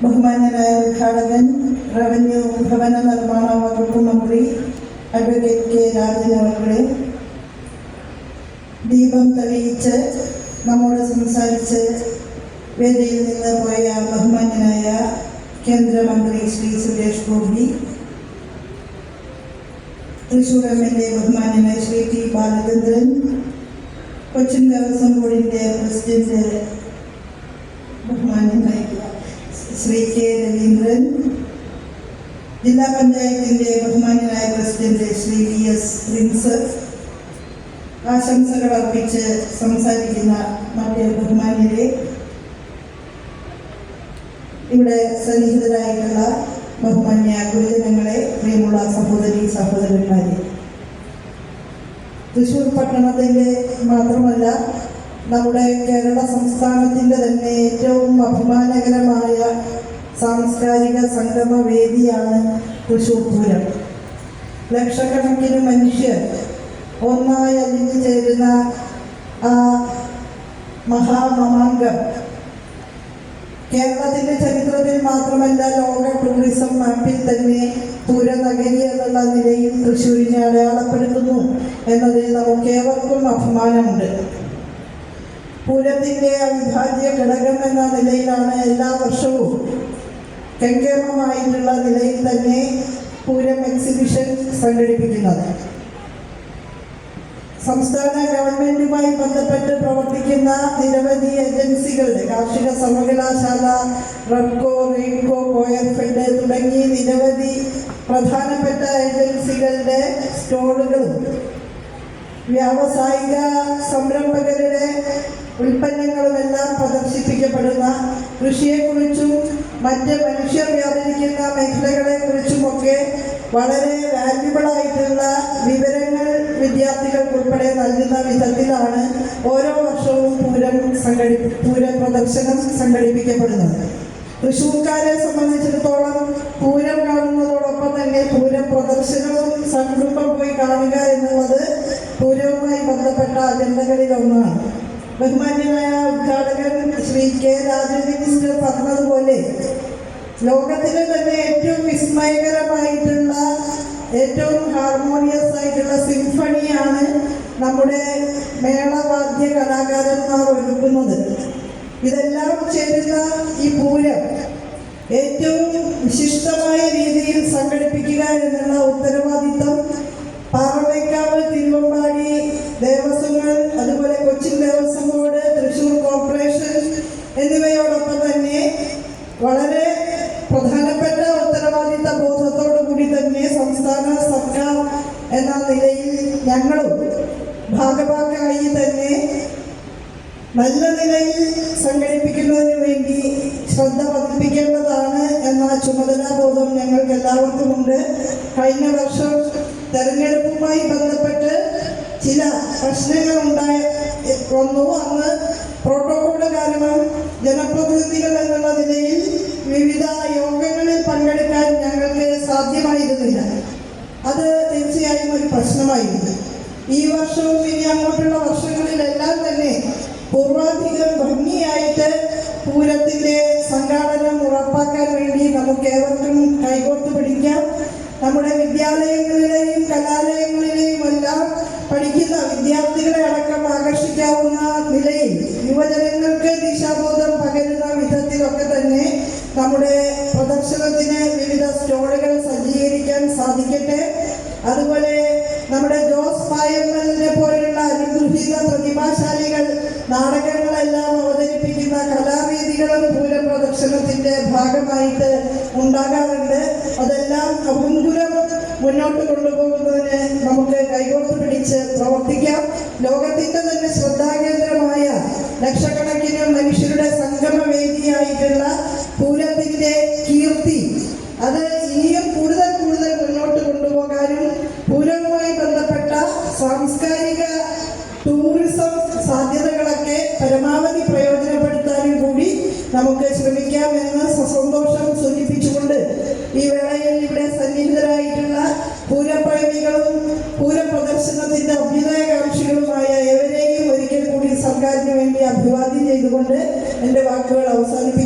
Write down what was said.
ബഹുമാന്യനായ ഉദ്ഘാടകൻ റവന്യൂ ഭവന നിർമ്മാണ വകുപ്പ് മന്ത്രി അഡ്വക്കേറ്റ് കെ രാജൻ അവരുടെ ദീപം തെളിയിച്ച് നമ്മോട് സംസാരിച്ച് വേദിയിൽ നിന്ന് പോയ ബഹുമാന്യനായ കേന്ദ്രമന്ത്രി Shri Suresh Gopi Thrissur M L A ബഹുമാന്യനായ ശ്രീ ടി ബാലചന്ദ്രൻ കൊച്ചിൻ ദേവസ്വം ബോർഡിന്റെ പ്രസിഡന്റ് ബഹുമാന്യനായ ശ്രീ കെ രവീന്ദ്രൻ ജില്ലാ പഞ്ചായത്തിന്റെ ബഹുമാന്യനായ president Shri V S Prince ആശംസകൾ അർപ്പിച്ച് സംസാരിക്കുന്ന മറ്റ് ബഹുമാന്യരെ ഇവിടെ സന്നിഹിതരായിട്ടുള്ള ബഹുമാന്യ ഗുരുജനങ്ങളെ പ്രിയമുള്ള സഹോദരി സഹോദരന്മാരെ. തൃശൂർ പട്ടണത്തിന്റെ മാത്രമല്ല നമ്മുടെ കേരള സംസ്ഥാനത്തിന്റെ തന്നെ ഏറ്റവും അഭിമാനകരമായ സാംസ്കാരിക സംഗമ വേദിയാണ് തൃശൂർ പൂരം. ലക്ഷക്കണക്കിന് മനുഷ്യർ ഒന്നായി അലിഞ്ഞു ചേരുന്ന ആ മഹാമമാങ്കം കേരളത്തിന്റെ ചരിത്രത്തിൽ മാത്രമല്ല ലോക ടൂറിസം മാപ്പിൽ തന്നെ പൂരനഗരി എന്നുള്ള നിലയിൽ തൃശ്ശൂരിനെ അടയാളപ്പെടുത്തുന്നു എന്നതിൽ നമുക്ക് ഏവർക്കും അഭിമാനമുണ്ട്. പൂരത്തിന്റെ അവിഭാജ്യ ഘടകം എന്ന നിലയിലാണ് എല്ലാ വർഷവും കെങ്കേമമായിട്ടുള്ള നിലയിൽ തന്നെ പൂരം എക്സിബിഷൻ സംഘടിപ്പിക്കുന്നത്. സംസ്ഥാന ഗവൺമെന്റുമായി ബന്ധപ്പെട്ട് പ്രവർത്തിക്കുന്ന നിരവധി ഏജൻസികളുടെ കാർഷിക സർവകലാശാല റബ്കോ റെയിൻകോ കോയർഫെഡ് തുടങ്ങി നിരവധി പ്രധാനപ്പെട്ട ഏജൻസികളുടെ സ്റ്റോളുകളും വ്യാവസായിക സംരംഭകരുടെ ഉൽപ്പന്നങ്ങളുമെല്ലാം പ്രദർശിപ്പിക്കപ്പെടുന്ന കൃഷിയെക്കുറിച്ചും മറ്റ് മനുഷ്യർ വ്യാപരിക്കുന്ന മേഖലകളെക്കുറിച്ചുമൊക്കെ വളരെ വാല്യുബിളായിട്ടുള്ള വിവരങ്ങൾ വിദ്യാർത്ഥികൾക്ക് ഉൾപ്പെടെ നൽകുന്ന വിധത്തിലാണ് ഓരോ വർഷവും പൂരം സംഘടി പൂര പ്രദർശനം സംഘടിപ്പിക്കപ്പെടുന്നത്. തൃശ്ശൂർക്കാരെ സംബന്ധിച്ചിടത്തോളം പൂരം കാണുന്നതോടൊപ്പം തന്നെ പൂരം പ്രദർശനവും സംരംഭം പോയി കാണുക എന്നുള്ളത് ബന്ധപ്പെട്ട ബഹുമാന്യമായ ഉദ്ഘാടകൻ ശ്രീ കെ രാജൻ മിനിസ്റ്റർ പറഞ്ഞതുപോലെ ലോകത്തിലെ തന്നെ ഏറ്റവും വിസ്മയകരമായിട്ടുള്ള ഏറ്റവും ഹാർമോണിയസ് ആയിട്ടുള്ള സിംഫണിയാണ് നമ്മുടെ മേളവാദ്യ കലാകാരന്മാർ ഒരുക്കുന്നത്. ഇതെല്ലാം ചേരുന്ന ഈ പൂരം ഏറ്റവും വിശിഷ്ടമായ രീതിയിൽ എന്നിവയോടൊപ്പം തന്നെ വളരെ പ്രധാനപ്പെട്ട ഉത്തരവാദിത്ത ബോധത്തോടു കൂടി തന്നെ സംസ്ഥാന സർക്കാർ എന്ന നിലയിൽ ഞങ്ങളും ഭാഗഭാക്കായി തന്നെ നല്ല നിലയിൽ സംഘടിപ്പിക്കുന്നതിന് വേണ്ടി ശ്രദ്ധ പതിപ്പിക്കേണ്ടതാണ് എന്ന ചുമതലാബോധം ഞങ്ങൾക്ക് എല്ലാവർക്കും ഉണ്ട്. കഴിഞ്ഞ വർഷം തെരഞ്ഞെടുപ്പുമായി ബന്ധപ്പെട്ട് ചില പ്രശ്നങ്ങൾ ഉണ്ടായ വന്നു. അന്ന് പ്രോട്ടോകോൾ വിവിധ യോഗങ്ങളിൽ പങ്കെടുക്കാൻ ഞങ്ങൾക്ക് സാധ്യമായിരുന്നില്ല. അത് തീർച്ചയായും ഒരു പ്രശ്നമായിരുന്നു. ഈ വർഷവും ഇനി അങ്ങോട്ടുള്ള വർഷങ്ങളിലെല്ലാം തന്നെ പൂർവാധികം ഭംഗിയായിട്ട് പൂരത്തിന്റെ സംഘാടനം ഉറപ്പാക്കാൻ വേണ്ടി നമുക്ക് ഏവർക്കും കൈകോർത്ത് പിടിക്കാം. നമ്മുടെ വിദ്യാലയങ്ങളിലെയും കലാലയങ്ങളിലെയും എല്ലാം പഠിക്കുന്ന വിദ്യാർത്ഥികളെ അടക്കം ആകർഷിക്കാവുന്ന നിലയിൽ യുവജനങ്ങൾക്ക് നമ്മുടെ പ്രദർശനത്തിന് വിവിധ സ്റ്റോളുകൾ സജ്ജീകരിക്കാൻ സാധിക്കട്ടെ. അതുപോലെ നമ്മുടെ ജോസ് പായമ്മലിനെ പോലെയുള്ള അനുഗ്രഹീത പ്രതിഭാശാലികൾ നാടകങ്ങളെല്ലാം അവതരിപ്പിക്കുന്ന കലാവേദികളും പൂരം പ്രദർശനത്തിന്റെ ഭാഗമായിട്ട് ഉണ്ടാകാറുണ്ട്. അതെല്ലാം അഭംഗുരം മുന്നോട്ട് കൊണ്ടുപോകുന്നതിന് നമുക്ക് കൈകോർത്ത് പിടിച്ച് പ്രവർത്തിക്കാം. ലോകത്തിന്റെ തന്നെ ശ്രദ്ധാകേന്ദ്രമായ ലക്ഷക്കണക്കിന് അത് ഇനിയും കൂടുതൽ കൂടുതൽ മുന്നോട്ട് കൊണ്ടുപോകാനും പൂരവുമായി ബന്ധപ്പെട്ട സാംസ്കാരിക ടൂറിസം സാധ്യതകളൊക്കെ പരമാവധി പ്രയോജനപ്പെടുത്താനും കൂടി നമുക്ക് ശ്രമിക്കാമെന്ന് സസന്തോഷം സൂചിപ്പിച്ചുകൊണ്ട് ഈ വേളയിൽ ഇവിടെ സന്നിഹിതരായിട്ടുള്ള പൂരപ്രേമികളും പൂരപ്രദർശനത്തിന്റെ അഭ്യുദയകാംക്ഷികളുമായ ഏവരെയും ഒരിക്കൽ കൂടി സർക്കാരിന് വേണ്ടി അഭിവാദ്യം ചെയ്തുകൊണ്ട് എന്റെ വാക്കുകൾ അവസാനം